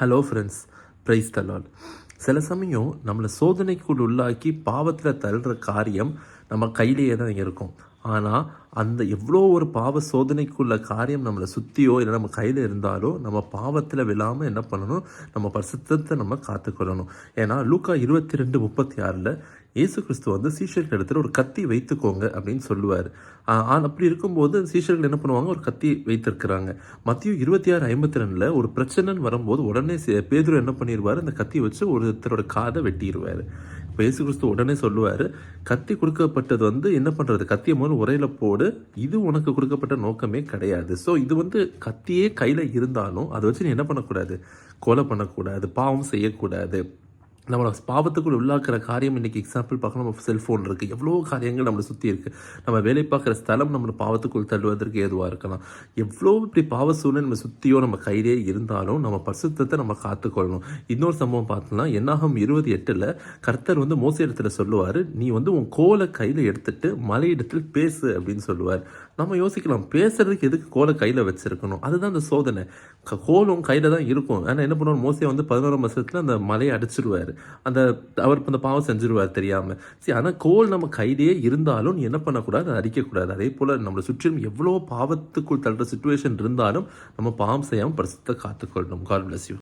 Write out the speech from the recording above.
Hello friends price Dalal சில சமயம் நம்மளை சோதனைக்குள் உள்ளாக்கி பாவத்தில் தள்ளுற காரியம் நம்ம கையிலேயே தான் இருக்கும். ஆனால் அந்த எவ்வளோ ஒரு பாவ சோதனைக்குள்ள காரியம் நம்மளை சுற்றியோ இல்லை நம்ம கையில் இருந்தாலோ நம்ம பாவத்தில் விழாமல் என்ன பண்ணணும்? நம்ம பரிசுத்தத்தை நம்ம காத்துக்கொள்ளணும். ஏன்னா லூக்கா இருபத்தி ரெண்டு முப்பத்தி ஆறில் இயேசு கிறிஸ்து வந்து சீஷர்கள் இடத்துல ஒரு கத்தி வைத்துக்கோங்க அப்படின்னு சொல்லுவார். அப்படி இருக்கும்போது சீஷர்கள் என்ன பண்ணுவாங்க? ஒரு கத்தி வைத்திருக்கிறாங்க. மத்தியம் இருபத்தி ஆறு ஐம்பத்தி ரெண்டில் ஒரு பிரச்சனைன்னு வரும்போது உடனே பேதுரு என்ன பண்ணிடுவார் அந்த கத்தி வச்சு ஒருத்தரோட காதை வெட்டிடுவார் இப்போ இயேசு கிறிஸ்து உடனே சொல்லுவார் கத்தி கொடுக்கப்பட்டது வந்து என்ன பண்ணுறது கத்தியை முதல் உரையில் போடு. இது உனக்கு கொடுக்கப்பட்ட நோக்கமே கிடையாது. ஸோ இது வந்து கத்தியே கையில் இருந்தாலும் அதை வச்சு நீ என்ன பண்ணக்கூடாது? கொலை பண்ணக்கூடாது பாவம் செய்யக்கூடாது. நம்மளை பாவத்துக்குள் உள்ளாக்குற காரியம் இன்றைக்கி எக்ஸாம்பிள் பார்க்க நம்ம செல்ஃபோன் இருக்குது எவ்வளோ காரியங்கள் நம்மளை சுற்றி இருக்குது நம்ம வேலை பார்க்குற ஸ்தலம் நம்மளை பாவத்துக்குள் தள்ளுவதற்கு ஏதுவாக இருக்கலாம். எவ்வளோ இப்படி பாவ சூழ்நிலை நம்ம சுற்றியோ நம்ம கையிலே இருந்தாலும் நம்ம பரிசுத்தத்தை நம்ம காத்துக்கொள்ளணும். இன்னொரு சம்பவம் பார்த்தோம்னா என்னாகும் இருபது எட்டில் கர்த்தர் வந்து மோச இடத்துல சொல்லுவார் நீ வந்து உன் கோலை கையில் எடுத்துட்டு மலையிடத்தில் பேசு அப்படின்னு சொல்லுவார். நம்ம யோசிக்கலாம் பேசுறதுக்கு எதுக்கு கோலை கையில் வச்சுருக்கணும்? அதுதான் அந்த சோதனை. கோலும் கையில் தான் இருக்கும். ஆனால் என்ன பண்ணுவோம் மோசையை வந்து பதினோராம் வருஷத்தில் அந்த மலையை அடிச்சிருவார். அந்த அவர் அந்த பாவம் செஞ்சிருவார் தெரியாமல் சரி ஆனால் கோல் நம்ம கையிலேயே இருந்தாலும் நீ என்ன பண்ணக்கூடாது? அதை அடிக்கக்கூடாது. அதே போல் நம்மளை சுற்றிலும் எவ்வளோ பாவத்துக்குள் தள்ளுற சுச்சுவேஷன் இருந்தாலும் நம்ம பாவம் செய்யாமல் பரிசுத்தை காத்துக்கொள்ளணும். கால் பிளஸ் யூ